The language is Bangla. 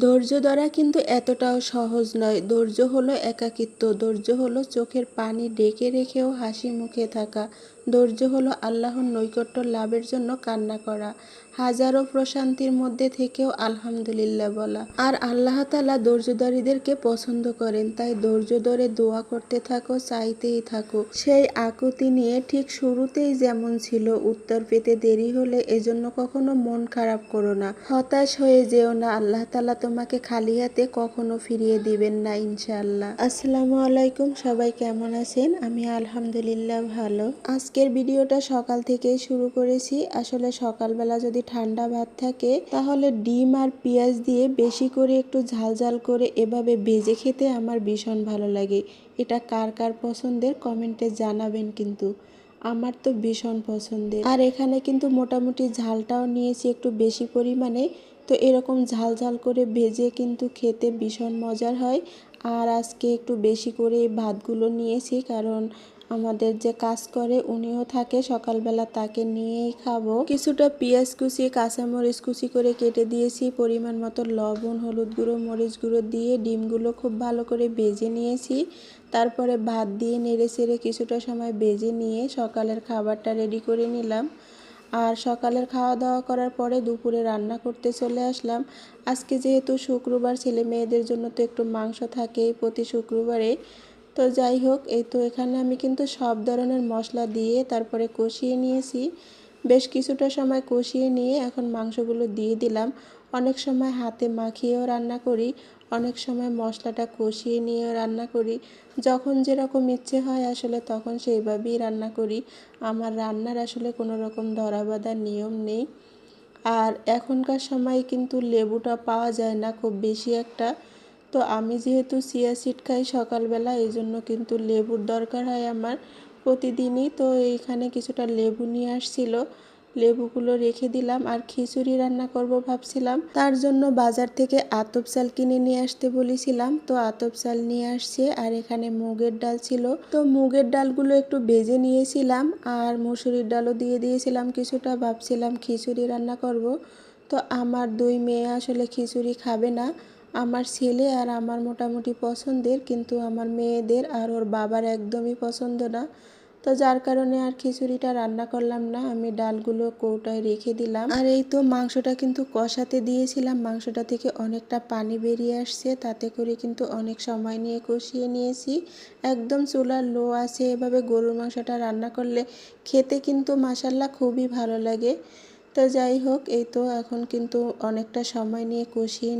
ধৈর্য ধরা কিন্তু এতটাও সহজ নয়। ধৈর্য হলো একাকিত্ব, ধৈর্য হলো চোখের পানি ডেকে রেখেও হাসি মুখে থাকা। ধৈর্য হলো আল্লাহর নৈকট্য লাভের জন্য কান্না করা। হাজারো প্রশান্তির মধ্যে থেকেও আলহামদুলিল্লাহ বলা। আর আল্লাহ তালা ধৈর্যধারীদেরকে পছন্দ করেন, তাই ধৈর্য ধরে দোয়া করতে থাকো, চাইতেই থাকো। সেই আকুতি নিয়ে ঠিক শুরুতেই যেমন ছিল, উত্তর পেতে দেরি হলে এজন্য কখনো মন খারাপ করো না। হতাশ হয়ে যেও না, আল্লাহ তালা তোমাকে খালি হাতে কখনো ফিরিয়ে দিবেন না, ইনশাআল্লাহ। আসসালামু আলাইকুম, সবাই কেমন আছেন? আমি আলহামদুলিল্লাহ ভালো। আজকের ভিডিওটা সকাল থেকেই শুরু করেছি। আসলে সকালবেলা যদি ঠান্ডা ভাত থাকে, তাহলে ডিম আর পেঁয়াজ দিয়ে বেশি করে একটু ঝাল ঝাল করে এভাবে ভেজে খেতে আমার ভীষণ ভালো লাগে। এটা কার কার পছন্দের কমেন্টে জানাবেন কিন্তু। আমার তো ভীষণ পছন্দের। আর এখানে কিন্তু মোটামুটি ঝালটাও নিয়েছি একটু বেশি পরিমাণে। তো এরকম ঝাল ঝাল করে ভেজে কিন্তু খেতে ভীষণ মজার হয়। আর আজকে একটু বেশি করে ভাতগুলো নিয়েছি কারণ আমাদের যে কাজ করে উনিও থাকে, সকালবেলা তাকে নিয়েই খাব। কিছুটা পেঁয়াজ কুচি, কাঁচামরিচ কুচি করে কেটে দিয়েছি। পরিমাণ মতো লবণ, হলুদ গুঁড়ো, মরিচ গুঁড়ো দিয়ে ডিমগুলো খুব ভালো করে বেজে নিয়েছি। তারপরে ভাত দিয়ে নেড়ে চেড়ে কিছুটা সময় বেজে নিয়ে সকালের খাবারটা রেডি করে নিলাম। আর সকালের খাওয়া দাওয়া করার পরে দুপুরে রান্না করতে চলে আসলাম। আজকে যেহেতু শুক্রবার, ছেলে মেয়েদের জন্য তো একটু মাংস থাকেই প্রতি শুক্রবারে। তো যাই হোক, এই তো এখানে আমি কিন্তু সব ধরনের মশলা দিয়ে তারপরে কষিয়ে নিয়েছি। বেশ কিছুটা সময় কষিয়ে নিয়ে এখন মাংসগুলো দিয়ে দিলাম। অনেক সময় হাতে মাখিয়েও রান্না করি, অনেক সময় মশলাটা কষিয়ে নিয়েও রান্না করি। যখন যেরকম ইচ্ছে হয় আসলে তখন সেইভাবেই রান্না করি। আমার রান্নার আসলে কোনো রকম ধরা বাঁধার নিয়ম নেই। আর এখনকার সময় কিন্তু লেবুটা পাওয়া যায় না, খুব বেশি একটা। তো আমি যেহেতু চিয়া সিড খাই সকালবেলা, এই জন্য কিন্তু লেবুর দরকার হয় আমার প্রতিদিনই। তো এইখানে কিছুটা লেবু নিয়ে আসছিল, লেবুগুলো রেখে দিলাম আর খিচুড়ি রান্না করব ভাবছিলাম। তার জন্য বাজার থেকে আতপ চাল কিনে নিয়ে আসতে বলেছিলাম। তো আতপ চাল নিয়ে আসছে আর এখানে মুগের ডাল ছিল। তো মুগের ডালগুলো একটু বেজে নিয়েছিলাম আর মুসুরির ডালও দিয়ে দিয়েছিলাম কিছুটা, ভাবছিলাম খিচুড়ি রান্না করব। তো আমার দুই মেয়ে আসলে খিচুড়ি খাবে না। আমার ছেলে আর আমার মোটামুটি পছন্দের, কিন্তু আমার মেয়েদের আর ওর বাবার একদমই পছন্দ না। তো যার কারণে আর খিচুড়িটা রান্না করলাম না, আমি ডালগুলো কৌটায় রেখে দিলাম। আর এই তো মাংসটা কিন্তু কষাতে দিয়েছিলাম, মাংসটা থেকে অনেকটা পানি বেরিয়ে আসছে, তাতে করে কিন্তু অনেক সময় নিয়ে কষিয়ে নিয়েছি। একদম চুলার লো আছে, এভাবে গরুর মাংসটা রান্না করলে খেতে কিন্তু মাসাল্লা খুবই ভালো লাগে। তো যাই হোক, এই তো এখন কিন্তু অনেকটা সময় নিয়ে কষিয়ে